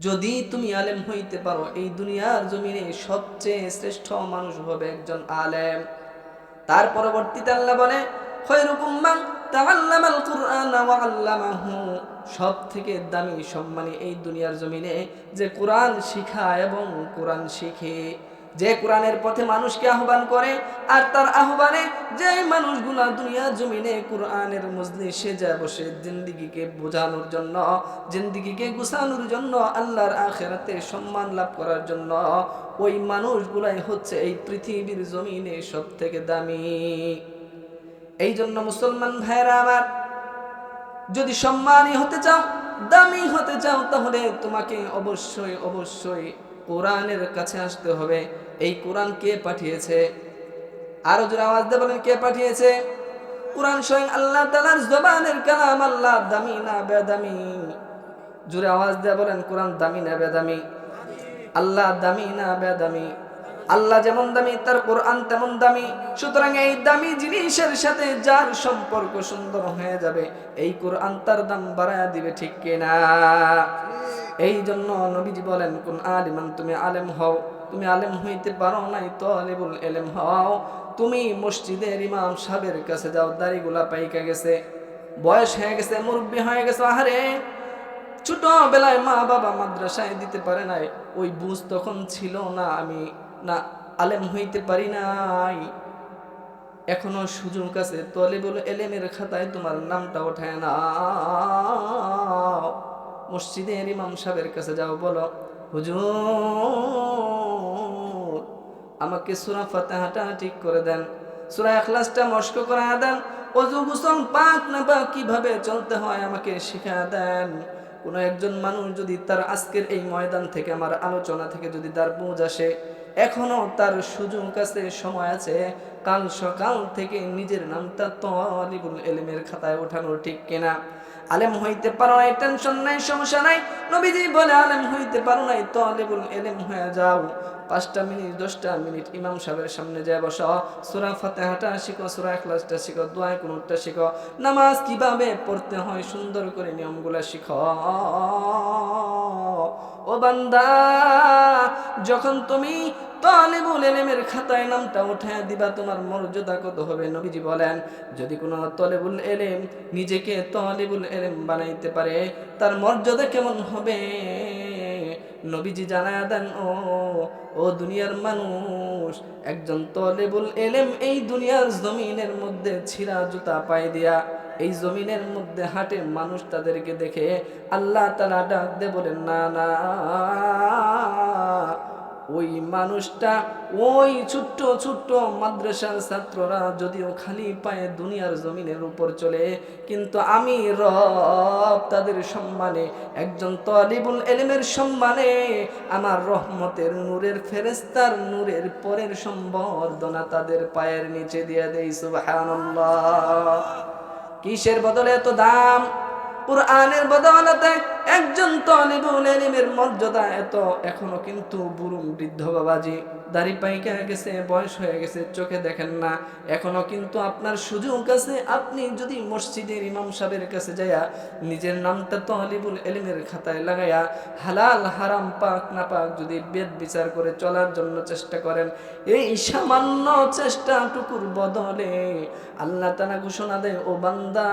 যদি তুমি আলেম হইতে পারো, এই দুনিয়ার জমিনে সবচেয়ে শ্রেষ্ঠ মানুষ হবে একজন আলেম। তার পরবর্তীতে আল্লাহ বলে সব থেকে দামি সম্মানী এই দুনিয়ার জমিনে যে কোরআন শিখা এবং কোরআন শিখে। যে কোরআনের পথে মানুষকে আহ্বান করে আর তার আহ্বানে যে মানুষগুলা দুনিয়ার জমিনে কোরআনের মজলিসে যায় বসে জিন্দিগিকে বোঝানোর জন্য, জিন্দিগিকে গুছানোর জন্য, আল্লাহর আখেরাতে সম্মান লাভ করার জন্য, ওই মানুষগুলাই হচ্ছে এই পৃথিবীর জমিনে সব থেকে দামি। এই জন্য মুসলমান ভাইরা আমার, যদি সম্মানী হতে চাও, দামি হতে চাও, তাহলে তোমাকে অবশ্যই অবশ্যই কোরআনের কাছে আসতে হবে। এই কোরআন কে পাঠিয়েছে? আরও জোরে আওয়াজ দিয়ে বলেন, কে পাঠিয়েছে? কোরআন স্বয়ং আল্লাহ তালার জবানের কালাম, আল্লাহ দামি না বেদামি। জোরে আওয়াজ দিয়ে বলেন, কোরআন দামি না বেদামি? আল্লাহ দামি না বেদামি। আল্লাহ যেমন দামি, তার কোরআন তেমন দামি। সুতরাং এই দামি জিনিসের সাথে যার সম্পর্ক সুন্দর হয়ে যাবে, এই কোরআন তার দাম বাড়ায় দিবে, ঠিক কিনা? এই জন্য নবীজি বলেন, কোন আলিমান, তুমি আলেম হও। তুমি আলেম হইতে পারো নাই তো আলিবুল এলেম হও। তুমি মসজিদের ইমাম সাহেবের কাছে যাও, দাড়িগুলা পাইকা গেছে। বয়স হয়ে গেছে, মুরব্বী হয়ে গেছে, আহারে! ছোটবেলায় মা বাবা মাদ্রাসায় দিতে পারে নাই। ওই বুঝ তখন ছিল না, আমি না আলেম হইতে পারি নাই। এখনও সুযোগ আছে, তলেবুল এলেমের খাতায় তোমার নামটা ওঠায় না মসজিদের ইমাম সাহেবের কাছে যাও, বলো, হুজুর, আমাকে সুরা ফাতেহাটা ঠিক করে দেন, সুরা এখলাসটা মস্ক করা দেন, অজু গুসল পাক না পাক কীভাবে চলতে হয় আমাকে শিখা দেন। কোনো একজন মানুষ যদি তার আজকের এই ময়দান থেকে, আমার আলোচনা থেকে যদি তার বুঝ আসে, এখনও তার সুযোগ আছে, সময় আছে, কাল সকাল থেকে নিজের নামটা তলিবুল এলেমের খাতায় ওঠানো ঠিক কিনা? আলেম হইতে পারো নাই টেনশন নাই, সমস্যা নাই। নবীজি বলে, আলেম হইতে পারো নাই তো এলেম হয়ে যাও। পাঁচটা মিনিট, দশটা মিনিট ইমাম সাহেবের সামনে যায় বস। সুরা ফাতেহাটা শিখো, সুরা এখলাসটা শিখো দোয়াই কুনুরটা শিখো। নামাজ কীভাবে পড়তে হয় সুন্দর করে নিয়মগুলা শিখো। ও বান্দা, যখন তুমি তালিবুল এলেমের খাতায় নামটা উঠায় দিবা, তোমার মর্যাদা কত হবে নবীজি বলেন। যদি কোনো তলেবুল এলেম নিজেকে তলিবুল এলেম বানাইতে পারে, তার মর্যাদা কেমন হবে? নবীজি জানায় দেন, ও ও দুনিয়ার মানুষ, একজন তলেবুল এলেম এই দুনিয়ার জমিনের মধ্যে ছিঁড়া জুতা পাই দিয়া, এই জমিনের মধ্যে হাটে মানুষ তাদেরকে দেখে আল্লাহ তালা ডাক দে বলেন, না না। ওই মানুষটা, ওই ছোট্ট ছোট্ট মাদ্রাসার ছাত্ররা যদিও খালি পায়ে দুনিয়ার জমিনের উপর চলে, কিন্তু আমি রব তাদের সম্মানে, একজন তলিবুল এলেমের সম্মানে, আমার রহমতের নূরের ফেরেস্তার নূরের পরের সম্বর্ধনা তাদের পায়ের নিচে দিয়ে দেই, সুবহানাল্লাহ। কিসের বদলে এত দাম? কোরআনের বদলতে একজন তলিবুল এলিমের মর্যাদা এত, এখনও কিন্তু বুরুম বৃদ্ধ বাবাজি, দাড়ি পাইকা গেছে, বয়স হয়ে গেছে, চোখে দেখেন না। এখনও কিন্তু আপনার সুযোগ আছে, আপনি যদি মসজিদের ইমাম সাহেবের কাছে যাইয়া নিজের নামটা তলিবুল এলিমের খাতায় লাগাইয়া হালাল, হারাম, পাক, না পাক যদি বেদ বিচার করে চলার জন্য চেষ্টা করেন, এই সামান্য চেষ্টাটুকুর বদলে আল্লাহ তারা ঘোষণা দেয়, ও বান্দা,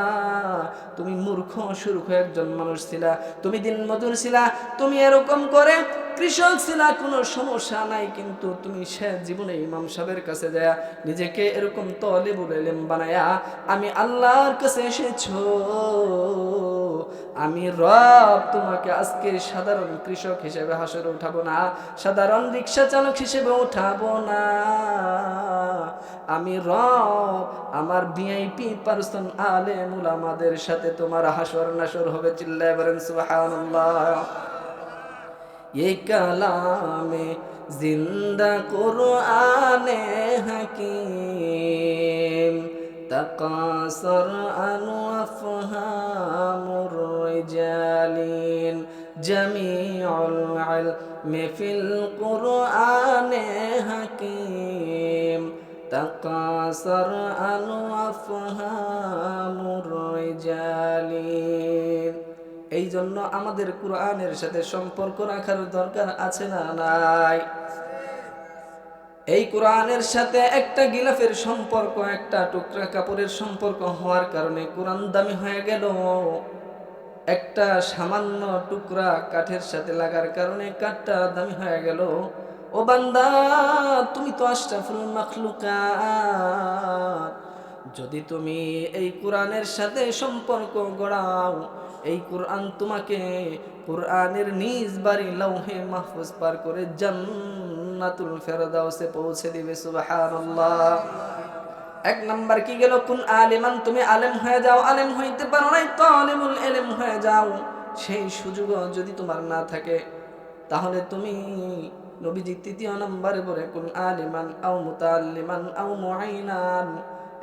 তুমি মূর্খ, সুরখ একজন মানুষ ছিলা তুমি দিন মজুর ছিলা তুমি এরকম করে কৃষক ছিলা, কোনো সমস্যা নাই, কিন্তু তুমি সে জীবনে ইমাম সাহেবের কাছে যায় নিজেকে এরকম তলিবুল এলেম বানায়া, আমি আল্লাহর কাছে এসেছ। আমি রব তোমাকে আজকে সাধারণ কৃষক হিসেবে হাসরে উঠাবো না, সাধারণ রিক্সা চালক হিসেবে উঠাবো না। আমি রব আমার ভিআইপি পার্সন আলে আমাদের সাথে তোমার হাসর নাসর হবে, চিল্লায় বলেন, সুবহানাল্লাহ। এই কালামে জিন্দা কোরআনে হাকিম تقاصر أنو أفهام الرجالين جميع العلم في القرآن حكيم تقاصر أنو أفهام الرجالين এই জন্য আমাদের কোরআনের সাথে সম্পর্ক রাখার দরকার আছে না নাই? এই কোরআনের সাথে একটা গিলাফের সম্পর্ক, একটা টুকরা কাপড়ের সম্পর্ক হওয়ার কারণে কোরআন দামি হয়ে গেল। একটা সামান্য টুকরা কাঠের সাথে লাগার কারণে কাঠটা দামি হয়ে গেল। ও বান্দা, তুমি তো আশরাফুল মাখলুকাত। যদি তুমি এই কোরআনের সাথে সম্পর্ক গড়াও এই কোরআন তোমাকে কোরআনের নিজ বাড়ি লৌহে মাহফুজ পার করে জান্নাতুল ফেরদাউসে পৌঁছে দিবে, সুবহানাল্লাহ। এক নাম্বার কি গেল? কোন আলিমান, তুমি আলেম হয়ে যাও। আলেম হইতে পারো নাই তো আলিমুল এলেম হয়ে যাও। সেই সুযোগ যদি তোমার না থাকে, তাহলে তুমি নবীজি তৃতীয় নম্বরে বলে, কোন আলিমান আও মুতাল্লিমান আও মুআইনান।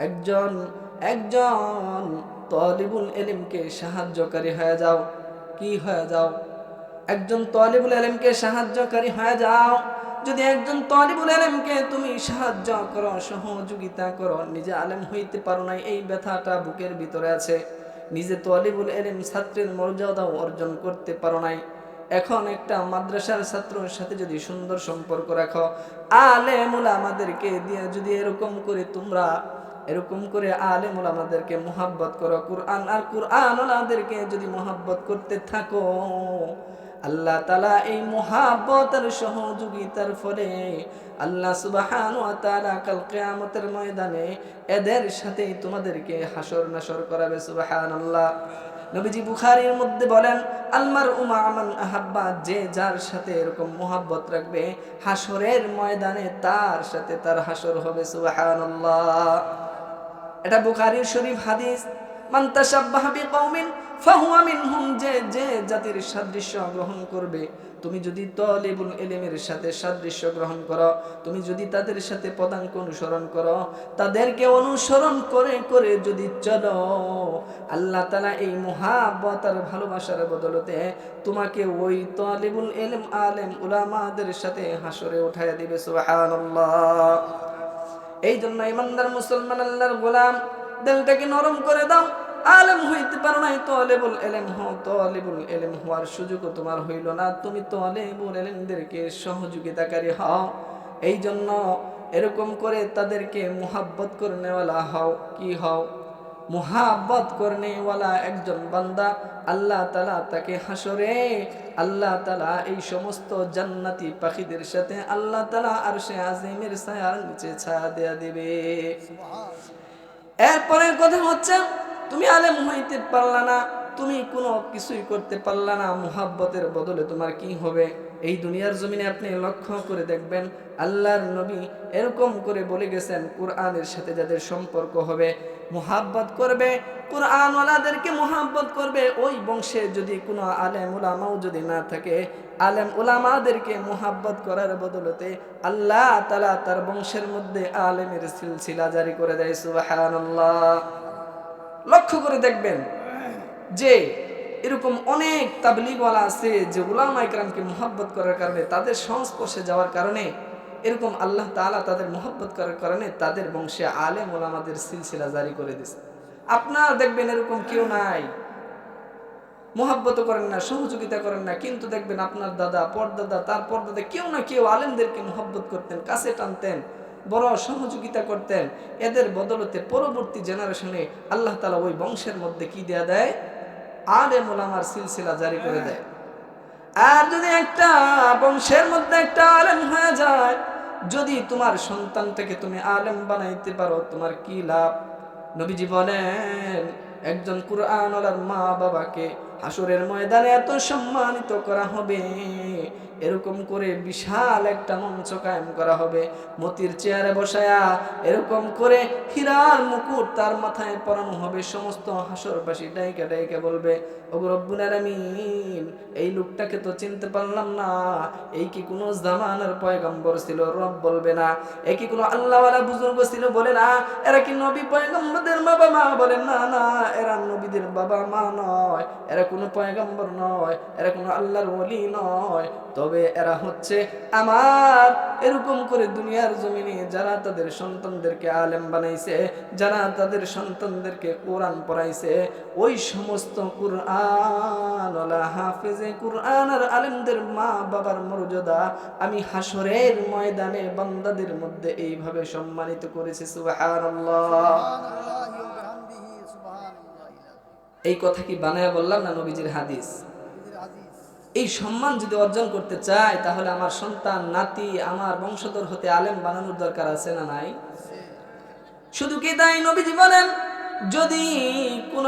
একজন একজন তলিবুল এলিমকে সাহায্যকারী হয়ে যাও। কি হয়ে যাও? একজন তলিবুল এলেমকে সাহায্যকারী হয়ে যাও। যদি একজন তলিবুল এলেমকে তুমি সাহায্য করো, সহযোগিতা করো, নিজে আলেম হইতে পারো নাই, এই ব্যথাটা বুকের ভিতরে আছে। নিজে তলিবুল এলেম ছাত্রের মর্যাদাও অর্জন করতে পারো নাই। এখন একটা মাদ্রাসার ছাত্রের সাথে যদি সুন্দর সম্পর্ক রাখো। আলেমুল আমাদেরকে দিয়ে যদি এরকম করে তোমরা এরকম করে আলেমুল আমাদেরকে মোহাব্বত করো। কুরআন আর কুরআন ওলাদেরকে যদি মোহাব্বত করতে থাকো, আল্লাহ তালা এই মোহাব্বত আর সহযোগিতার ফলে আল্লাহ সুবাহান তালা কাল কেয়ামতের ময়দানে এদের সাথেই তোমাদেরকে হাসর নাসর করাবে সুবাহান আল্লাহ নবীজি বুখারীর মধ্যে বলেন আলমার উমা আমান আহাব্বা, যে যার সাথে এরকম মোহাব্বত রাখবে হাসরের ময়দানে তার সাথে তার হাসর হবে, সুবহানাল্লাহ। এটা বুখারীর শরীফ হাদিস। ফাহুয়া মিনহুম, যে যে জাতির সাদৃশ্য গ্রহণ করবে, তুমি যদি তলিবুল এলিমের সাথে সাদৃশ্য গ্রহণ করো, তুমি যদি তাদের সাথে পদাঙ্ক অনুসরণ করো, তাদেরকে অনুসরণ করে করে যদি চলো, আল্লাহ তালা এই মহাব্বত আর ভালোবাসার বদলতে তোমাকে ওই তলিবুল এলেম আলেম উলামাদের সাথে হাসরে উঠাইয়া দিবে, সুবহানাল্লাহ। এই জন্য ইমানদার মুসলমান আল্লাহর গোলাম, দিলটাকে নরম করে দাও। আলেম হইতে পারো নাই, তলেবুল এলেম হও, তলেবুল এলেম হওয়ার সুযোগও তোমার হইল না। তুমি তলেবুল এলেমদেরকে সহযোগিতাকারী হও। এই জন্য এরকম করে তাদেরকে মোহাব্বত করে নেওয়ালা হও। কি হও? মুহাব্বত করনেওয়ালা একজন বান্দা, আল্লাহ তালা তাকে হাসরে, আল্লাহ তালা এই সমস্ত জান্নাতি পাখিদের সাথে আল্লাহ তালা আর সে আজিমের ছায়ার নিচে ছায়া দেয়া দিবে। এরপরে কথা হচ্ছে, তুমি আলেম হইতে পারলা না, তুমি কোনো কিছুই করতে পারলা না, মুহাব্বতের বদলে তোমার কি হবে? এই দুনিয়ার জমিনে আপনি লক্ষ্য করে দেখবেন আল্লাহর নবী এরকম করে বলে গেছেন, কোরআনের সাথে যাদের সম্পর্ক হবে, মুহাব্বত করবে, কোরআনওয়ালাদেরকে মুহাব্বত করবে, ওই বংশে যদি কোনো আলেম উলামাও যদি না থাকে, আলেম উলামাদেরকে মুহাব্বত করার বদলতে আল্লাহ তালা তার বংশের মধ্যে আলেমের সিলসিলা জারি করে দেয়, সুবহানাল্লাহ। লক্ষ্য করে দেখবেন যে এরকম অনেক তাবলিগওয়ালা আছে যে উলামা ইকরামকে মোহাব্বত করার কারণে তাদের সংস্পর্শে যাওয়ার কারণে এরকম আল্লাহ তাআলা তাদের মোহাব্বত করার কারণে তাদের বংশে আলেম ওলামাদের সিলসিলা জারি করে দিছে। আপনার দেখবেন এরকম কেউ নাই। মোহাব্বত করেন না, সহযোগিতা করেন না, কিন্তু দেখবেন আপনার দাদা, পরদাদা, তার পরদাদা কেউ না কেউ আলেমদেরকে মোহাব্বত করতেন, কাছে টানতেন, বড় সহযোগিতা করতেন। এদের বদলতে পরবর্তী জেনারেশনে আল্লাহ তালা ওই বংশের মধ্যে কি দেয়া দেয়? আলেম ওলামার সিলসিলা জারি করে দেয়। আর যদি একটা বংশের মধ্যে একটা আলেম হয়ে যায় যদি তোমার সন্তান থেকে তুমি আলেম বানাইতে পারো, তোমার কি লাভ? নবীজি বলেন, একজন কুরআনওয়ালার মা বাবাকে হাসরের ময়দানে এত সম্মানিত করা হবে। এরকম করে বিশাল একটা মঞ্চ কায়েম করা হবে। মতির চেয়ারে বসায়া এরকম করে হীরার মুকুট তার মাথায় পরানো হবে। সমস্ত হাসরবাসী ডাইকে ডাইকে বলবে, ওগো রব্বুল এই লোকটাকে তো চিনতে পারলাম না। এই কি কোনো জামানার পয়গম্বর ছিল? রব বলবে না। এ কি কোনো আল্লাহওয়ালা বুজুর্গ ছিল? বলে না। এরা কি নবী পয়গম্বরদের বাবা মা বলে? না না, এরা নবীদের বাবা মা নয়। এরা কোনো পয়গম্বর নয়, এরা কোনো আল্লাহর ওলি নয়। তবে এরা হচ্ছে আমার। এরকম করে দুনিয়ার জমিনে যারা তাদের সন্তানদেরকে আলেম বানাইছে, যারা তাদের সন্তানদেরকে কোরআন পড়াইছে, ওই সমস্ত কুরআন হাফেজে কুরআন আর আলেমদের মা বাবার মর্যাদা আমি হাসরের ময়দানে বান্দাদের মধ্যে এইভাবে সম্মানিত করেছি, সুবহানাল্লাহ। এই কথা কি বানায় বললাম না নবীজির হাদিস? এই সম্মান যদি অর্জন করতে চাই তাহলে আমার সন্তান, নাতি, আমার বংশধর হতে আলেম বানানোর দরকার আছে না নাই? শুধু কি তাই নবীজি বলেন, যদি কোন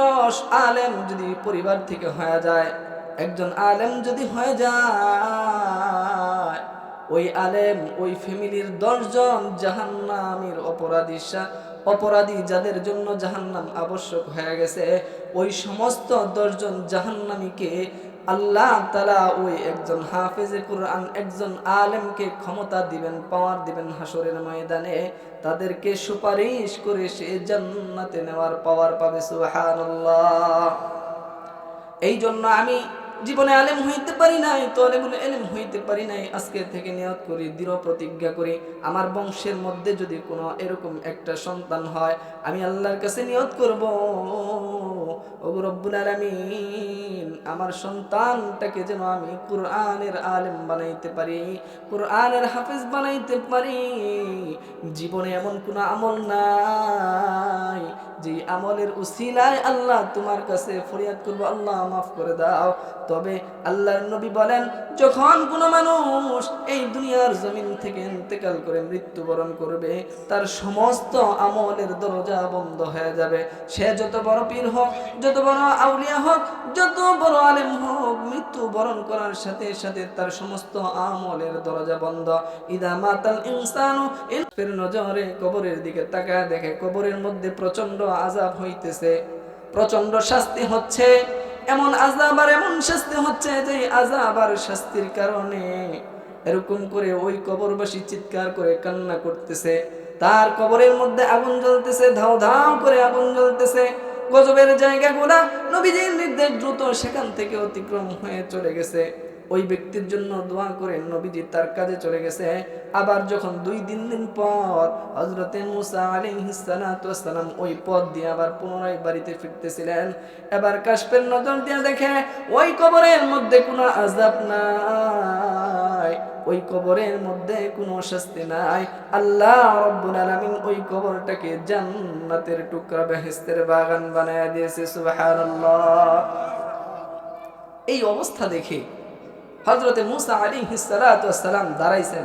আলেম যদি পরিবার থেকে হয়ে যায়, একজন আলেম যদি হয়ে যায়, ওই আলেম, ওই ফ্যামিলির দশজন জাহান্নামের অপরাধী অপরাধী যাদের জন্য জাহান্নাম আবশ্যক হয়ে গেছে, ওই সমস্ত দশজন জাহান্নামীকে আল্লাহ তালা ওই একজন হাফেজে কোরআন, একজন আলেমকে ক্ষমতা দিবেন, পাওয়ার দিবেন হাসরের ময়দানে। তাদেরকে সুপারিশ করে সে জান্নাতে নেওয়ার পাওয়ার পাবে, সুবহানাল্লাহ। এই জন্য আমি জীবনে আলেম হইতে পারি নাই তলেবুল এলেম হইতে পারি নাই। আজকে থেকে নিয়ত করি, দৃঢ় প্রতিজ্ঞা করি, আমার বংশের মধ্যে যদি কোনো এরকম একটা সন্তান হয়, আমি আল্লাহর কাছে নিয়ত করব। ও রব্বুল আমার সন্তানটাকে যেন আমি কোরআনের আলেম বানাইতে পারি, কোরআনের হাফেজ বানাইতে পারি। জীবনে এমন কোনো আমল নাই যে আমলের উসিলায় আল্লাহ তোমার কাছে ফরিয়াদ করব, আল্লাহ মাফ করে দাও। তবে আল্লাহর নবী বলেন, যখন কোনো মানুষ এই দুনিয়ার জমিন থেকে ইন্তেকাল করে মৃত্যুবরণ করবে, তার সমস্ত আমলের দরজা বন্ধ হয়ে যাবে। সে যত বড় পীর হোক, যত বড় আউলিয়া হোক, যত বড় আলেম হোক, মৃত্যুবরণ করার সাথে সাথে তার সমস্ত আমলের দরজা বন্ধ। ইদা মাতাল ইনসানু ফের নজরে কবরের দিকে তাকায় দেখে কবরের মধ্যে প্রচণ্ড আজাব হইতেছে। প্রচণ্ড শাস্তি হচ্ছে, এমন আজাব আর এমন শাস্তি হচ্ছে যে আজাব আর শাস্তির কারণে এরকম করে ওই কবরবাসী চিৎকার করে কান্না করতেছে। তার কবরের মধ্যে আগুন জ্বলতেছে, ধাও ধাও করে আগুন জ্বলতেছে। গজবের জায়গাগুলা নবীজির নির্দেশ দ্রুত সেখান থেকে অতিক্রম হয়ে চলে গেছে। ওই ব্যক্তির জন্য দোয়া করে নবীজি তার কাজে চলে গেছে। আবার যখন দুই, তিন দিন পর হজরতে মুসা আলিহিসালাম ওই পথ দিয়ে আবার পুনরায় বাড়িতে ফিরতেছিলেন। এবার কাশ্মের নজর দিয়ে দেখে ওই কবরের মধ্যে কোনো আজাব নাই। ওই কবরের মধ্যে কোনো শাস্তি নাই। আল্লাহ রব্বুল আলামিন ওই কবরটাকে জান্নাতের টুকরা বেহেস্তের বাগান বানায় দিয়েছে, সুবহানাল্লাহ। এই অবস্থা দেখে হজরতে মুসা আলী হিসালাম দাঁড়াইছেন।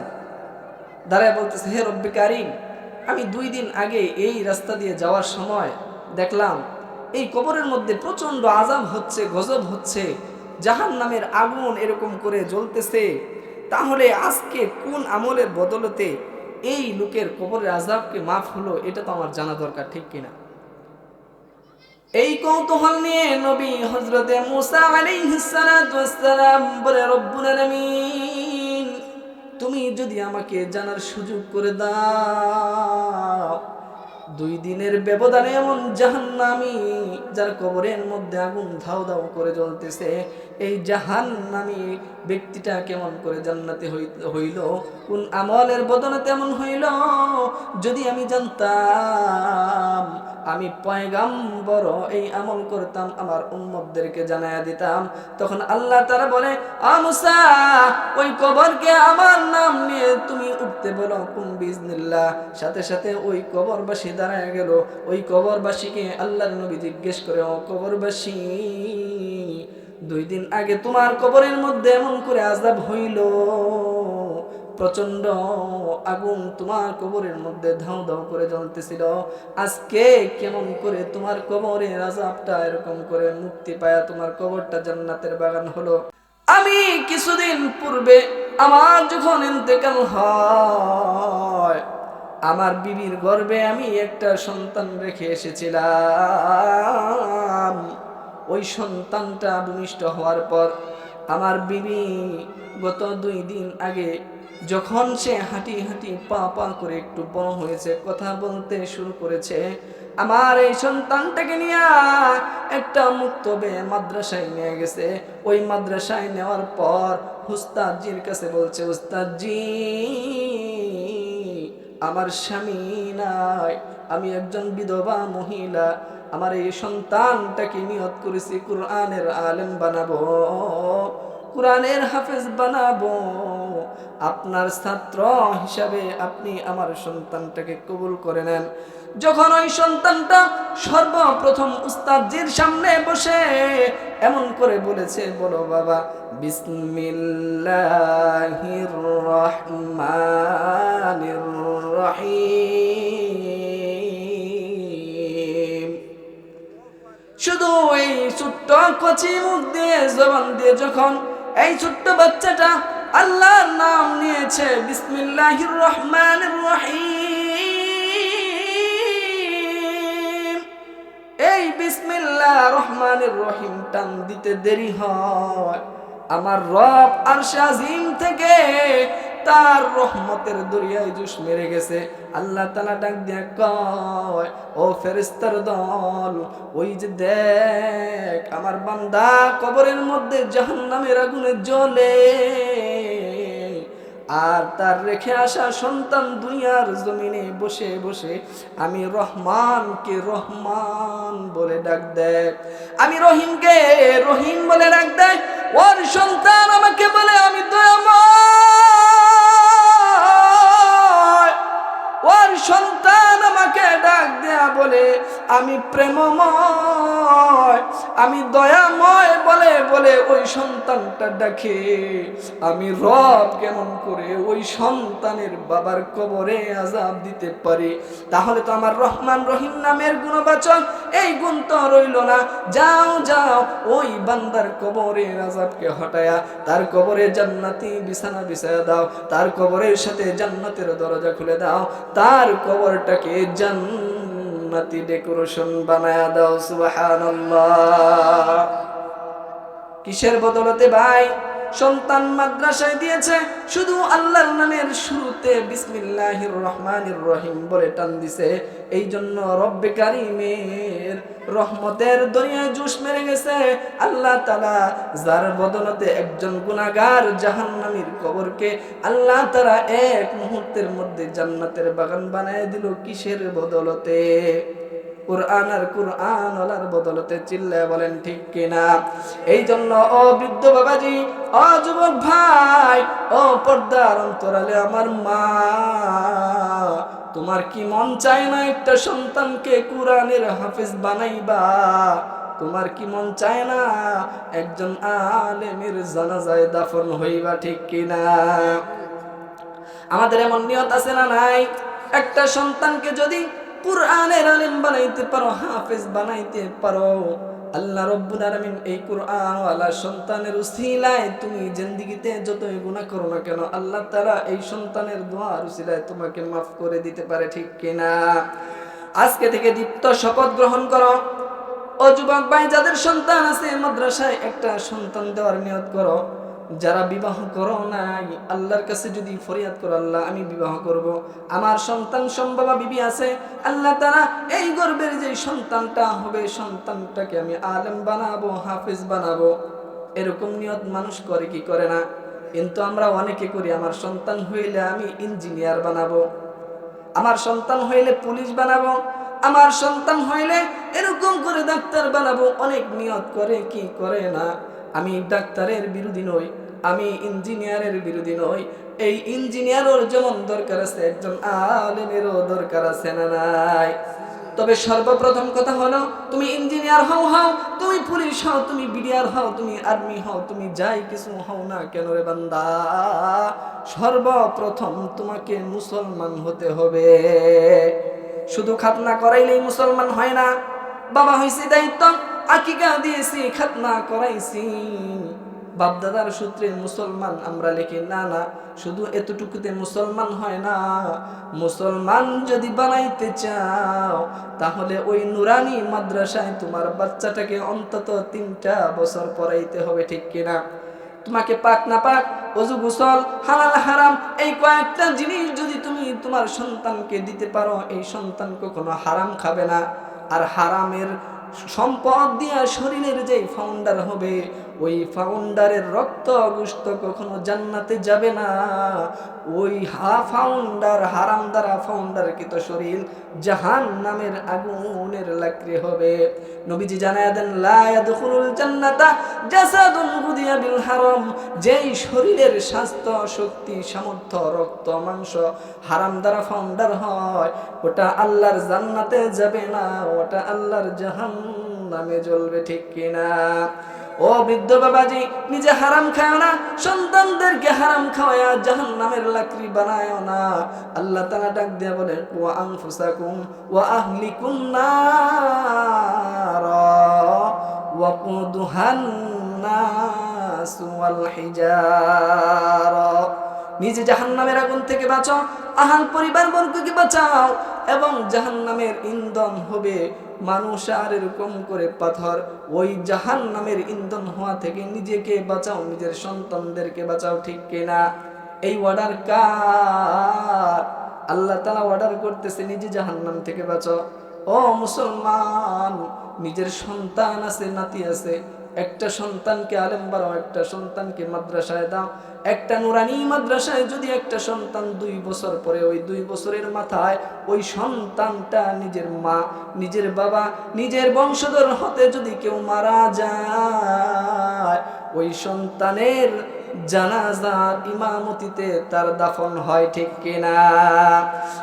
দাঁড়ায় বলতেছে, হে রব্বি কারিম, আমি দুই দিন আগে এই রাস্তা দিয়ে যাওয়ার সময় দেখলাম, এই কবরের মধ্যে প্রচণ্ড আজাব হচ্ছে, গজব হচ্ছে জাহান নামের আগুন এরকম করে জ্বলতেছে। তাহলে আজকে কোন আমলের বদলতে এই লোকের কবরের আজাবকে মাফ হলো, এটা তো আমার জানা দরকার, ঠিক কিনা? এই কৌতূহল নিয়ে নবী হজরতে মুসা আলাইহিস সালাতু বলে, রব্বুল আলামিন, তুমি যদি আমাকে জানার সুযোগ করে দাও, দুই দিনের ব্যবধানে এমন জাহান্নামি যার কবরের মধ্যে আগুন ধাও ধাও করে জ্বলতেছে, এই জাহান্নামি ব্যক্তিটা কেমন করে জান্নাতে হই- হইল? কোন আমলের বদলে তেমন হইল? যদি আমি জানতাম আমি পয়গাম্বর এই আমল করতাম, আমার উম্মতদেরকে জানায়া দিতাম। তখন আল্লাহ তারা বলে আমসা ওই কবরকে আমার নাম নিয়ে তুমি উঠতে বলো, কুম বিজনিল্লাহ সাথে সাথে ওই কবরবাসী দাঁড়ায় গেল। ওই কবরবাসীকে আল্লাহর নবী জিজ্ঞেস করে, ও কবরবাসী, দুই দিন আগে তোমার কবরের মধ্যে এমন করে আজাব হইল? প্রচণ্ড আগুন তোমার কবরের মধ্যে ধাও ধাও করে জ্বলতেছিল। আজকে কেমন করে তোমার কবরের আজাবটা এরকম করে মুক্তি পায়া তোমার কবরটা জান্নাতের বাগান হলো। আমি কিছুদিন পূর্বে আমার যখন ইন্তেকাল হয়, আমার বিবির গর্ভে আমি একটা সন্তান রেখে এসেছিলাম। ওই সন্তানটা ভূমিষ্ঠ হওয়ার পর আমার বিবি গত দুই দিন আগে যখন সে হাঁটি হাঁটি পা পা করে একটু বড় হয়েছে, কথা বলতে শুরু করেছে, আমার এই সন্তানটাকে নিয়ে একটা মুক্ত বে মাদ্রাসায় নিয়ে গেছে। ওই মাদ্রাসায় নেওয়ার পর হুস্তাদজির কাছে বলছে, উস্তাদজি, আমার স্বামী নাই, আমি একজন বিধবা মহিলা, আমার এই সন্তানটাকে নিয়ত করেছি, কোরআনের আলেম বানাবো, কোরআনের হাফেজ বানাবো। আপনার ছাত্র হিসাবে আপনি আমার সন্তানটাকে কবুল করে নেন। যখন ওই সন্তানটা সর্বপ্রথম উস্তাদজির সামনে বসে এমন করে বলেছে, বলো বাবা, বিসমিল্লাহির রহমানির রহিম। শুধু এই ছোট্ট কচি মুখ দিয়ে জবান দিয়ে যখন এই ছোট্ট বাচ্চাটা আল্লাহর নাম নিয়েছে বিসমিল্লাহির রহমান রহিম। এই বিসমিল্লাহ রহমানির রহিম টান দিতে দেরি হয়। আমার রব আর শাজিম থেকে তার রহমতের দরিয়ায় জুস মেরে গেছে। আল্লাহ তালা ডাক দিয়া কয়, ও ফেরেস্তার দল, ওই যে দেখ, আমার বান্দা কবরের মধ্যে জাহান্নামের আগুনে জ্বলে। আর তার রেখে আসা সন্তান দুনিয়ার জমিনে বসে বসে আমি রহমানকে রহমান বলে ডাক দেয়। আমি রহিমকে রহিম বলে ডাক দেয়। ওর সন্তান আমাকে বলে, আমি দয়াময় ওর সন্তান আমাকে ডাক দেয়া বলে আমি প্রেমময় আমি দয়াময় বলে সন্তানটা ডাকে আমি রব কেমন করে ওই সন্তানের বাবার কবরে আজাব দিতে পারি? তাহলে তো আমার রহমান রহিম নামের গুণবাচক এই গুণ তো রইল না। যাও যাও, ওই বান্দার কবরে আজাবকে হটায়া তার কবরে জান্নাতি বিছানা বিছায়া দাও, তার কবরের সাথে জান্নাতের দরজা খুলে দাও, তার কবরটাকে জান্নাতি ডেকোরেশন বানায়া দাও, সুবহানাল্লাহ। কিসের বদলতে ভাই? সন্তান মাদ্রাসায় দিয়েছে, শুধু আল্লাহর নামের শুরুতে বিসমিল্লাহির রহমানির রহিম বলে টান দিছে। এই জন্য রব্বে কারিমের রহমতের দরিয়ায় জুস মেরে গেছে। আল্লাহ তালা যার বদলতে একজন গুনাগার জাহান্নামীর কবরকে আল্লাহ তারা এক মুহূর্তের মধ্যে জান্নাতের বাগান বানায় দিল কিসের বদলতে? কোরআন আর কোরআন ওলার বদলতে চিল্লায় বলেন, ঠিক কিনা? এই জন্য ও বৃদ্ধ বাবাজি, ও যুবক ভাই, ও পর্দার অন্তরালে আমার মা, তোমার কি মন চায় না একটা সন্তানকে কোরআনের হাফিজ বানাইবা? তোমার কি মন চায় না একজন আলেমের জানাজায় দাফন হইবা, ঠিক কিনা? আমাদের এমন নিয়ত আছে না নাই? একটা সন্তানকে যদি কোরআনের আলেম বানাইতে পারো, হাফেজ বানাইতে পারো। আল্লাহ রব্বুল আলামিন এই কোরআন ওয়ালা সন্তানের উসিলায় তুমি জিন্দেগিতে যতই গুনাহ করো না কেন, আল্লাহ তাআলা এই সন্তানের দোয়ার উসিলায় তোমাকে মাফ করে দিতে পারে, ঠিক কিনা? আজকে থেকে দীপ্ত শপথ গ্রহণ করো। ও যুবক ভাই, যাদের সন্তান আছে, মাদ্রাসায় একটা সন্তান দেওয়ার নিয়ত করো। যারা বিবাহ করো নাই, আল্লাহর কাছে যদি ফরিয়াদ করো, আল্লাহ, আমি বিবাহ করব। আমার সন্তান সম্ভবা বিবি আছে, আল্লাহ তারা এই গর্বের যে সন্তানটা হবে, সন্তানটাকে আমি আলেম বানাবো, হাফিজ বানাবো। এরকম নিয়ত মানুষ করে কি করে না? কিন্তু আমরা অনেকে করি, আমার সন্তান হইলে আমি ইঞ্জিনিয়ার বানাবো। আমার সন্তান হইলে পুলিশ বানাবো। আমার সন্তান হইলে এরকম করে ডাক্তার বানাবো। অনেক নিয়ত করে কি করে না? আমি ডাক্তারের বিরোধী নই, আমি ইঞ্জিনিয়ারের বিরোধী নই। এই ইঞ্জিনিয়ারের যেমন দরকার আছে, একজন আলেমেরও দরকার আছে না নাই? তবে সর্বপ্রথম কথা হলো, তুমি ইঞ্জিনিয়ার হও হও, তুমি পুলিশ হও, তুমি বিডিআর হও, তুমি আর্মি হও, তুমি যাই কিছু হও না কেন রে বান্দা? সর্বপ্রথম তোমাকে মুসলমান হতে হবে। শুধু খাতনা করাইলেই মুসলমান হয় না। বাবা হয়েছে দায়িত্ব। আকিকা দিয়েছি, খাতনা করাইছি। বাপদাদার সূত্রে মুসলমান, আমরা লিখি, না না, শুধু এতটুকুতে মুসলমান হয় না। মুসলমান যদি বানাইতে চাও, তাহলে ওই নুরানি মাদ্রাসায় তোমার বাচ্চাটাকে অন্তত তিনটা বছর পড়াইতে হবে, ঠিক কিনা তোমাকে পাক না পাক, অজু গুসল, হালাল হারাম, এই কয়েকটা জিনিস যদি তুমি তোমার সন্তানকে দিতে পারো, এই সন্তান কখনো হারাম খাবে না। আর হারামের সম্পদ দিয়া শরীরের যে ফাউন্ডার হবে ওই ফাউন্ডারের রক্ত গুস্ত কখনো জান্নাতে যাবে না। ওই হা ফাউন্ডার হারাম দ্বারা ফাউন্ডার কিত শরীর জাহান নামের আগুনের লাকড়ি হবে। নবীজি জানায় দেন, লা ইয়াদখুলুল জান্নাতা জাসাদুন গুদিয়া বিল হারাম। যেই শরীরের স্বাস্থ্য, শক্তি, সামর্থ্য, রক্ত, মাংস হারাম দ্বারা ফাউন্ডার হয়, ওটা আল্লাহর জান্নাতে যাবে না, ওটা আল্লাহর জাহান নামে জ্বলবে ঠিক কিনা? ও বৃদ্ধ বাবাজি, নিজে হারাম খায় না, সন্তানদেরকে হারাম খাওয়া জাহান নামের লাকড়ি বানায় না। আল্লাহ তারা ডাক দিয়া বলে ও আং ফুসাকুম ও আহলিকুম নিজে জাহান নামের আগুন থেকে বাঁচাও, আহাল পরিবার বর্গকে বাঁচাও, এবং জাহান নামের ইন্ধন হবে মানুষ আর এরকম করে পাথর, ওই জাহান নামের ইন্ধন হওয়া থেকে নিজেকে বাঁচাও, নিজের সন্তানদেরকে বাঁচাও, ঠিক কিনা এই অর্ডার কার? আল্লাহ তালা অর্ডার করতেছে, নিজে জাহান নাম থেকে বাঁচাও। ও মুসলমান, নিজের সন্তান আছে, নাতি আছে একটা সন্তানকে আলেম বাড়াও একটা সন্তানকে মাদ্রাসায় দাও। একটা নুরানি মাদ্রাসায় যদি একটা সন্তান দুই বছর পরে, ওই দুই বছরের মাথায় ওই সন্তানটা নিজের মা, নিজের বাবা, নিজের বংশধর হতে যদি কেউ মারা যায়, ওই সন্তানের জানাজার ইমামতিতে তার দাফন হয় ঠিক কিনা?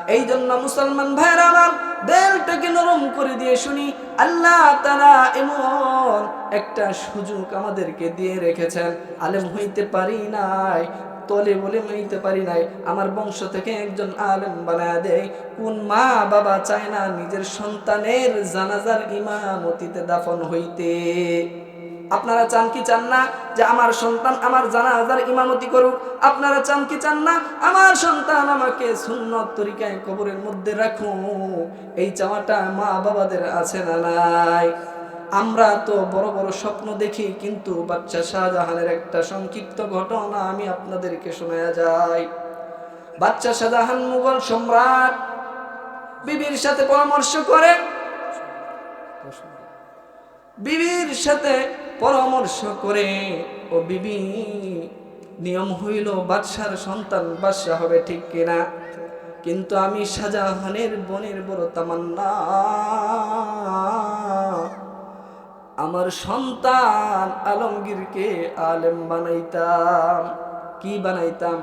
এই জন্য মুসলমান ভাইরা আমার দেলটাকে নরম করে দিয়ে শুনি আল্লাহ তারা এমন একটা সুযোগ আমাদেরকে দিয়ে রেখেছেন। আলেম হইতে পারি নাই তলে বলে হইতে পারি নাই। আমার বংশ থেকে একজন আলেম বানায় দেয় কোন মা বাবা চায় না নিজের সন্তানের জানাজার ইমামতিতে দাফন হইতে। আপনারা চান কি চান না যে আমার সন্তান আমার জানা জানাজার ইমামতি করুক? আপনারা চান কি চান না? আমার সন্তান আমাকে সুন্নত তরিকায় কবরের মধ্যে রাখুক। এই চাওয়াটা মা বাবাদের আছে না নাই? আমরা তো বড় বড় স্বপ্ন দেখি, কিন্তু বাচ্চা শাহজাহানের একটা সংক্ষিপ্ত ঘটনা আমি আপনাদেরকে শোনা যাই। বাচ্চা শাহজাহান মুঘল সম্রাট বিবির সাথে পরামর্শ করে, বিবির সাথে পরামর্শ করে, ও বিবি, নিয়ম হইল বাদশার সন্তান, বাদশা হবে ঠিক কিনা? কিন্তু আমি শাহজাহানের বনের বড় তামান্না। আমার সন্তান আলমগীরকে আলেম বানাইতাম। কি বানাইতাম?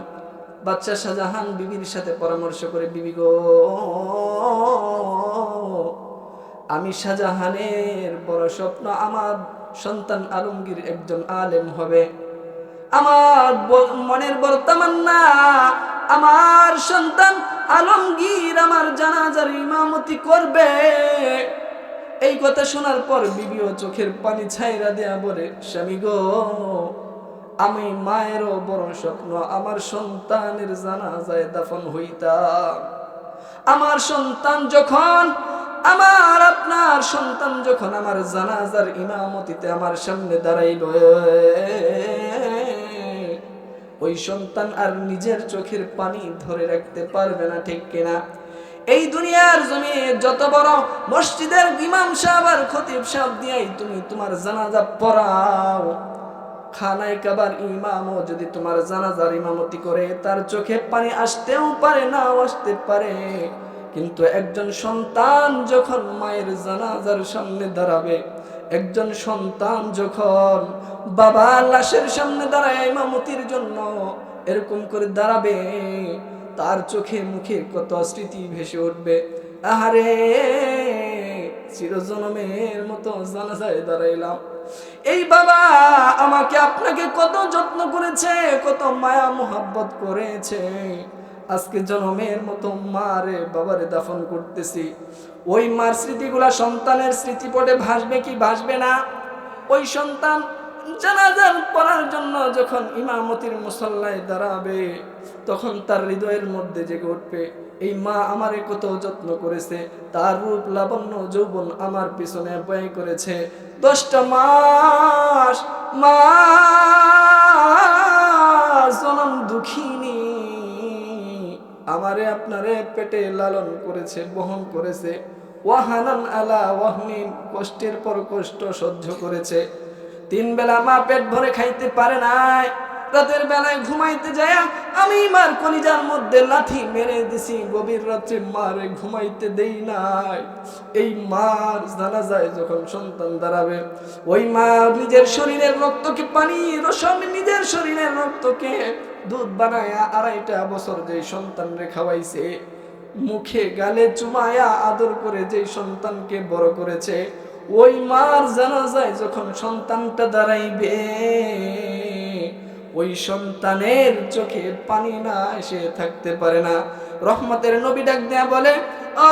বাচ্চা শাহজাহান বিবির সাথে পরামর্শ করে, বিবি গো, আমি শাহজাহানের বড় স্বপ্ন আমার সন্তান আলমগীর একজন আলেম হবে। আমার মনের বড় তামান্না, আমার সন্তান আলমগীর আমার জানাজার ইমামতি করবে। এই কথা শোনার পর বিবিও চোখের পানি ছাইরা দেয়া বলে, স্বামী গো, আমি মায়েরও বড় স্বপ্ন, আমার সন্তানের জানাজায় দাফন হইতাম। আমার সন্তান যখন আমার আপনার সন্তান যখন আমার জানাজার ইমামতিতে আমার সামনে দাঁড়াইল ওই সন্তান আর নিজের চোখের পানি ধরে রাখতে পারবে না, ঠিক কিনা? এই দুনিয়ার জমি যত বড় মসজিদের ইমাম সাহেব আর খতিব সাহেব দিয়াই তুমি তোমার জানাজা পড়াও। খানায় কাবার ইমামও যদি তোমার জানাজার ইমামতি করে, তার চোখে পানি আসতেও পারে, নাও আসতে পারে। কিন্তু একজন সন্তান যখন মায়ের জানাজার সামনে দাঁড়াবে, একজন সন্তান যখন বাবা লাশের সামনে দাঁড়ায় মামতির জন্য এরকম করে দাঁড়াবে, তার চোখে মুখে কত স্মৃতি ভেসে উঠবে। আহারে, চিরজনমের মতো জানাজায় দাঁড়াইলাম। এই বাবা আমাকে আপনাকে কত যত্ন করেছে, কত মায়া মোহাব্বত করেছে। আজকে জনমের মতো মারে বাবারে দাফন করতেছি। ওই মার স্মৃতিগুলা সন্তানের স্মৃতিপটে ভাসবে কি ভাসবে না? ওই সন্তান জানাজার পড়ার জন্য যখন ইমামতির মুসল্লায় দাঁড়াবে, তখন তার হৃদয়ের মধ্যে জেগে উঠবে, এই মা আমারে কত যত্ন করেছে, তার রূপ লাবণ্য যৌবন আমার পিছনে ব্যয় করেছে। দশটা মাস মা জনম দুঃখিনী আমারে আপনারে পেটে লালন করেছে, বহন করেছে। ওয়াহানান আলা ওয়াহনিন কষ্টের পর কষ্ট সহ্য করেছে। তিন বেলা মা পেট ভরে খাইতে পারে নাই। রাতের বেলায় ঘুমাইতে যায় আমি মার কলিজার মধ্যে লাথি মেরে দিছি, গভীর রাত্রে মারে ঘুমাইতে দেই নাই। এই মার জানা যায় যখন সন্তান দাঁড়াবে, ওই মা নিজের শরীরের রক্তকে পানি রসম নিজের শরীরের রক্তকে দুধ বানায়া আড়াইটা বছর যে সন্তান রে খাওয়াইছে, মুখে গালে চুমায়া আদর করে যেই সন্তানকে বড় করেছে, ওই মার জানা যায় যখন সন্তানটা দাঁড়াইবে, ওই সন্তানের চোখে পানি না এসে থাকতে পারে না। রহমতের নবী ডাক দেয়া বলে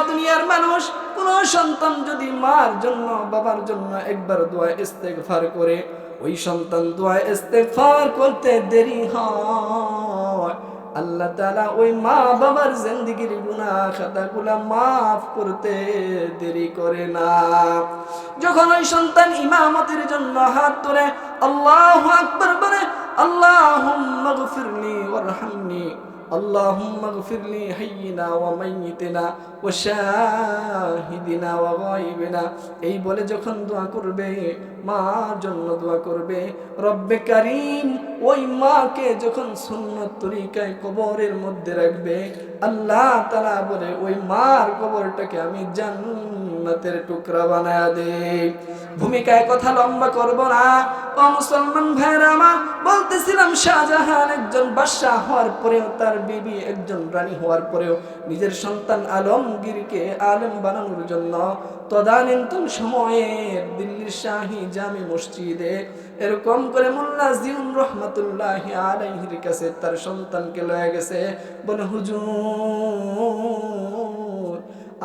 দুনিয়ার মানুষ, কোন সন্তান যদি মার জন্য, বাবার জন্য একবার দোয়া ইস্তেগফার করে ওই সন্তান দোয়া ইস্তেগফার করতে দেরি হয়। আল্লাহ তাআলা ওই মা বাবার জিন্দেগির গুনাহ খাতাগুলা মাফ করতে দেরি করে না। যখন ওই সন্তান ইমামতির জন্য হাত ধরে, আল্লাহু আকবার বলে, আল্লাহুম্মা গফিরলি ওয়ারহামনি। اللهم اغفر لي حينا وميتنا وشاهدنا وغائبنا এই বলে যখন দোয়া করবে মার জন্য দোয়া করবে রব্বে কারিম ওই মাকে যখন সুন্নত তরিকায় কবরের মধ্যে রাখবে আল্লাহ তাআলা বলে ওই মার কবরটাকে আমি জান্নাতের টুকরা বানায়া দে। ভূমিকায় কথা লম্বা করব না। ও মুসলমান ভাইরা আমার, বলতেছিলাম শাহজাহান একজন বাদশাহ হওয়ার পরেও, তার বিবি একজন রানী হওয়ার পরেও নিজের সন্তান আলমগীরকে আলেম বানানোর জন্য তদানীন্তন সময়ে দিল্লির শাহী জামি মসজিদে এরকম করে মোল্লা জিউন রহমাতুল্লাহ আলাইহির কাছে তার সন্তানকে লয়ে গেছে। বলে, হুজুর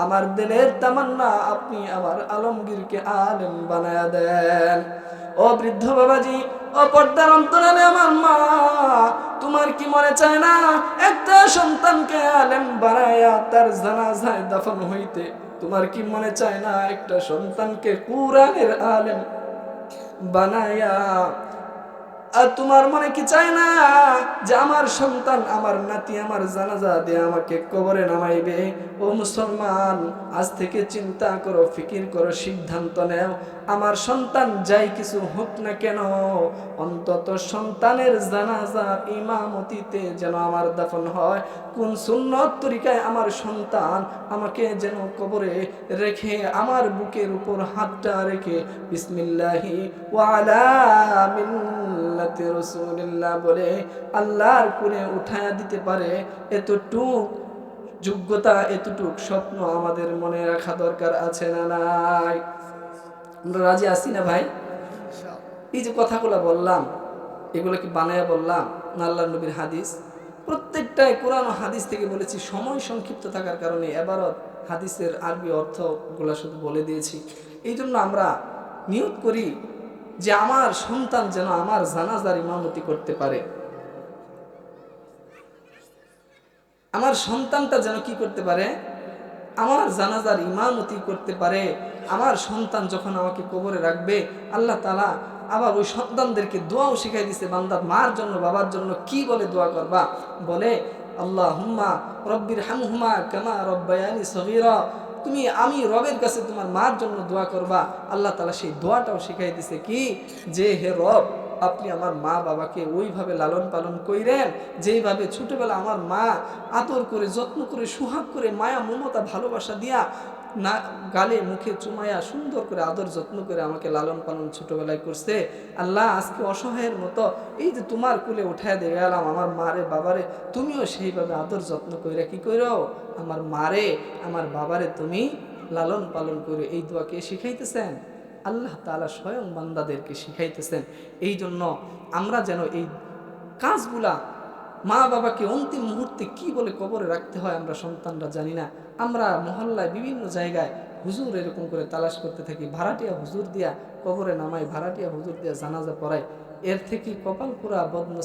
আমার দিলের তামান্না আপনি আমার আলমগীরকে আলেম বানায়া দেন। ও বৃদ্ধ বাবাজি, ও পর্দার অন্তরালে আমার মা, তোমার কি মনে চায় না? একটা সন্তানকে আলেম বানায়া তার জানাজায় দাফন হইতে তোমার কি মনে চায় না? একটা সন্তানকে কুরআনের আলেম বানায়া আর তোমার মনে কি চায় না যে আমার সন্তান, আমার নাতি, আমার জানাজা দিয়ে আমাকে কবরে নামাইবে? ও মুসলমান, আজ থেকে চিন্তা করো, ফিকির করো, সিদ্ধান্ত নেও। আমার সন্তান যাই কিছু হোক না কেন, অন্তত সন্তানের জানাজার ইমামতিতে যেন আমার দাফন হয়। কোন সুন্নত তরিকায় আমার সন্তান আমাকে যেন কবরে রেখে আমার বুকের উপর হাতটা রেখে, বিসমিল্লাহি ওয়ালা মিল্লাতি রাসূলিল্লাহ বলে আল্লাহর কোণে উঠায়া দিতে পারে, এতটুক যোগ্যতা, এতটুক স্বপ্ন আমাদের মনে রাখা দরকার আছে না নাই? আমরা রাজি আছি না ভাই? এই যে কথাগুলো বললাম, এগুলো কি বানায় বললাম না আল্লাহ নবীর হাদিস? প্রত্যেকটাই কোরআন হাদিস থেকে বলেছি, সময় সংক্ষিপ্ত থাকার কারণে এবারত হাদিসের আরবি অর্থগুলো শুধু বলে দিয়েছি। এই জন্য আমরা নিয়োগ করি যে আমার সন্তান যেন আমার জানাজার ইমামতি করতে পারে। আমার সন্তানটা যেন কি করতে পারে? আমার জানাজার ইমামতি করতে পারে, আমার সন্তান যখন আমাকে কবরে রাখবে, আল্লাহ তালা আবার ওই সন্তানদেরকে দোয়াও শিখাই দিছে বান্দার মার জন্য, বাবার জন্য কি বলে দোয়া করবা? বলে আল্লাহ হুম্মা রব্বির হামহুমা কামা রব্বায়ানি সগীরা। তুমি, আমি রবের কাছে তোমার মার জন্য দোয়া করবা। আল্লাহ তালা সেই দোয়াটাও শিখাই দিছে কি? যে, হে রব আপনি আমার মা বাবাকে ওইভাবে লালন পালন কইরেন, যেইভাবে ছোটবেলা আমার মা আদর করে, যত্ন করে, সুহাগ করে, মায়া, মমতা, ভালোবাসা দিয়া না, গালে, মুখে চুমায়া সুন্দর করে আদর, যত্ন করে আমাকে লালন পালন ছোটবেলায় করছে। আল্লাহ আজকে অসহায়ের মতো এই যে তোমার কুলে উঠায় দিয়ে গেলাম, আমার মারে বাবারে, তুমিও সেইভাবে আদর, যত্ন করে কি করো আমার মারে, আমার বাবারে তুমি লালন পালন করে এই দোয়াকে শিখাইতেছেন। আল্লাহ তালা স্বয়ং বান্দাদেরকে শিখাইতেছেন। এই জন্য আমরা যেন এই কাজগুলা মা বাবাকে অন্তিম মুহূর্তে কি বলে কবরে রাখতে হয় আমরা সন্তানরা জানি না। আমরা মহল্লায় বিভিন্ন জায়গায় হুজুর এরকম করে তালাশ করতে থাকি, ভাড়াটিয়া হুজুর দিয়া কবরে নামাই ভাড়াটিয়া হুজুর দিয়া জানাজা পড়াই এর থেকে কপাল পুরা বদন